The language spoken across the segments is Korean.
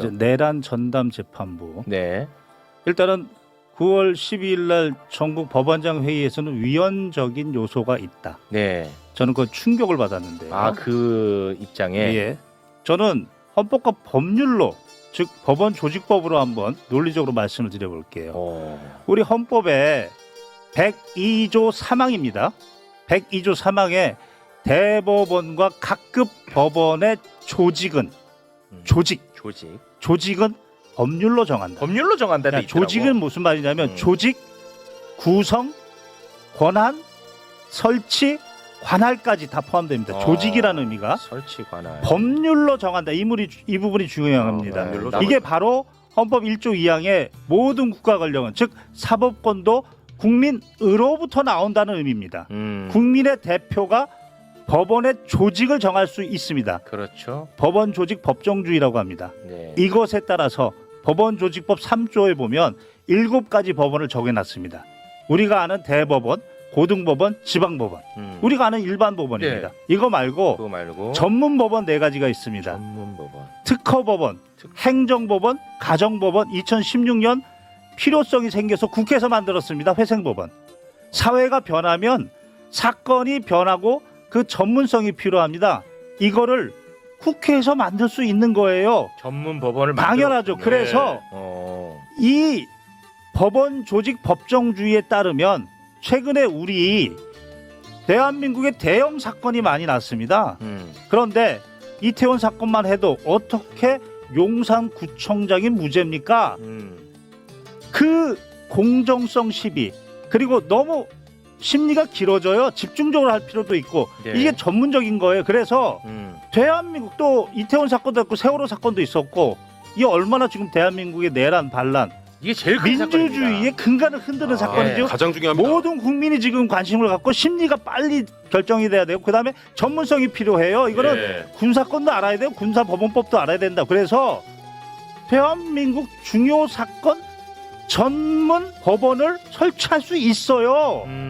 이제 내란 전담 재판부 네. 일단은 9월 12일 날 전국 법원장 회의에서는 위헌적인 요소가 있다. 네. 저는 그 충격을 받았는데요. 아 그 입장에 예. 저는 헌법과 법률로 즉 법원 조직법으로 한번 논리적으로 말씀을 드려볼게요. 어. 우리 헌법에 102조 3항입니다. 102조 3항에 대법원과 각급 법원의 조직은 음. 조직 조직 조직은 법률로 정한다. 법률로 정한다는 야, 조직은 무슨 말이냐면 음. 조직, 구성, 권한, 설치, 관할까지 다 포함됩니다. 어. 조직이라는 의미가 설치 관할 법률로 정한다. 이, 물이, 이 부분이 중요합니다. 어, 네. 이게 바로 헌법 1조 2항의 모든 국가 권력은 즉 사법권도 국민으로부터 나온다는 의미입니다. 음. 국민의 대표가 법원의 조직을 정할 수 있습니다. 그렇죠. 법원 조직 법정주의라고 합니다. 네. 이것에 따라서 법원 조직법 3조에 보면 일곱 가지 법원을 정해놨습니다. 우리가 아는 대법원, 고등법원, 지방법원, 음. 우리가 아는 일반 법원입니다. 네. 이거 말고 그거 말고 전문 법원 네 가지가 있습니다. 전문 법원. 특허법원, 특- 행정법원, 가정법원 2016년 필요성이 생겨서 국회에서 만들었습니다. 회생법원. 사회가 변하면 사건이 변하고 그 전문성이 필요합니다. 이거를 국회에서 만들 수 있는 거예요. 전문 법원을 당연하죠. 만들었군요. 그래서 어. 이 법원 조직 법정주의에 따르면 최근에 우리 대한민국에 대형 사건이 많이 났습니다. 음. 그런데 이태원 사건만 해도 어떻게 용산구청장이 무죄입니까? 음. 그 공정성 시비 그리고 너무 심리가 길어져요. 집중적으로 할 필요도 있고 네. 이게 전문적인 거예요. 그래서 음. 대한민국도 이태원 사건도 있고 세월호 사건도 있었고 이게 얼마나 지금 대한민국의 내란 반란 이게 제일 큰 민주주의의 사건입니다. 근간을 흔드는 아, 사건이죠. 가장 중요합니다. 모든 국민이 지금 관심을 갖고 심리가 빨리 결정이 돼야 되고 그다음에 전문성이 필요해요. 이거는 예. 군사권도 알아야 되고 군사법원법도 알아야 된다. 그래서 대한민국 중요 사건 전문 법원을 설치할 수 있어요. 음.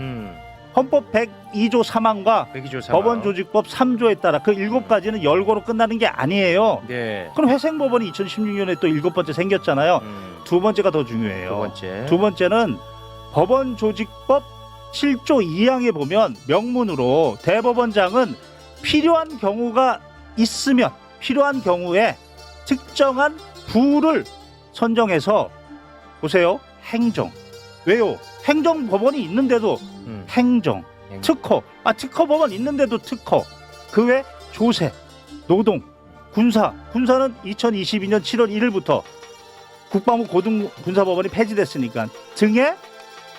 헌법 102조 3항과 백이조 사망. 법원 조직법 3조에 따라 그 일곱 가지는 열고로 끝나는 게 아니에요. 네. 그럼 회생법원이 2016년에 또 일곱 번째 생겼잖아요. 음. 두 번째가 더 중요해요. 두 번째. 두 번째 는 법원 조직법 7조 2항에 보면 명문으로 대법원장은 필요한 경우가 있으면 필요한 경우에 특정한 부를 선정해서 보세요. 행정. 왜요? 행정 법원이 있는데도 음. 행정, 특허. 아 특허 법원 있는데도 특허. 그 외 조세, 노동, 군사. 군사는 2022년 7월 1일부터 국방부 고등 군사법원이 폐지됐으니까 등에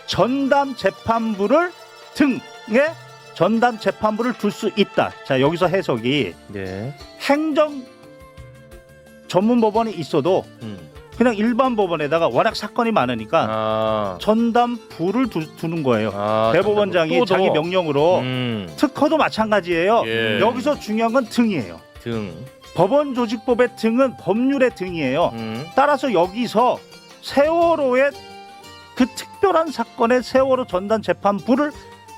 전담 재판부를 등에 전담 재판부를 둘 수 있다. 자 여기서 해석이 네. 행정 전문 법원이 있어도 음. 그냥 일반 법원에다가 워낙 사건이 많으니까 아. 전담 부를 두, 두는 거예요. 아, 대법원장이 또 자기 더. 명령으로 음. 특허도 마찬가지예요. 예. 여기서 중요한 건 등이에요. 등. 법원 조직법의 등은 법률의 등이에요. 음. 따라서 여기서 세월호의 그 특별한 사건의 세월호 전담 재판부를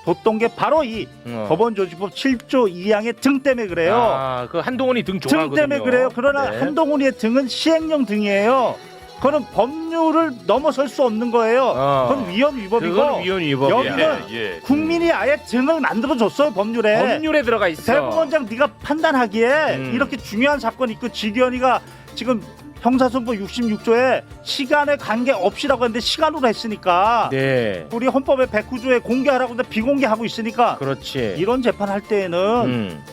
뒀던 게 바로 이 어. 법원 조직법 7조 2항의 등 때문에 그래요. 아, 그 한동훈이 등 등 좋아하거든요. 때문에 그래요. 그러나 네. 한동훈의 등은 시행령 등이에요. 그거는 법률을 넘어설 수 없는 거예요. 어. 그건 위헌 위법이고 그건 위헌 위법이야. 여기는 예, 예. 국민이 아예 등을 만들어 줬어요 법률에. 법률에 들어가 있어. 대법원장 네가 판단하기에 음. 이렇게 중요한 사건 있고 지기현이가 지금 형사소법 66조에 시간에 관계 없이라고 했는데 시간으로 했으니까 네. 우리 헌법의 109조에 공개하라고 했는데 비공개하고 있으니까 그렇지. 이런 재판 할 때에는 음.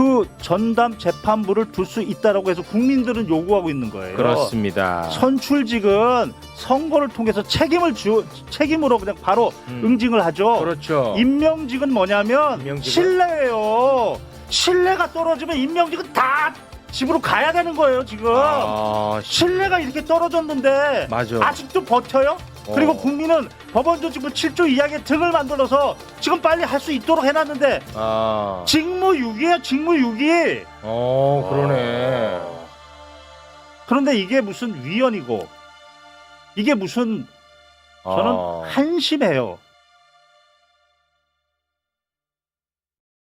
그 전담 재판부를 둘 수 있다라고 해서 국민들은 요구하고 있는 거예요. 그렇습니다. 선출직은 선거를 통해서 책임을 주 책임으로 그냥 바로 음. 응징을 하죠. 그렇죠. 임명직은 뭐냐면 임명직은? 신뢰예요. 신뢰가 떨어지면 임명직은 다 집으로 가야 되는 거예요 지금. 아, 시- 신뢰가 이렇게 떨어졌는데 맞아. 아직도 버텨요? 어. 그리고 국민은 법원조직부 7조 2항의 등을 만들어서 지금 빨리 할 수 있도록 해놨는데 아. 직무유기예요 직무유기. 어, 그러네. 그런데 이게 무슨 위헌이고 이게 무슨 저는 아. 한심해요.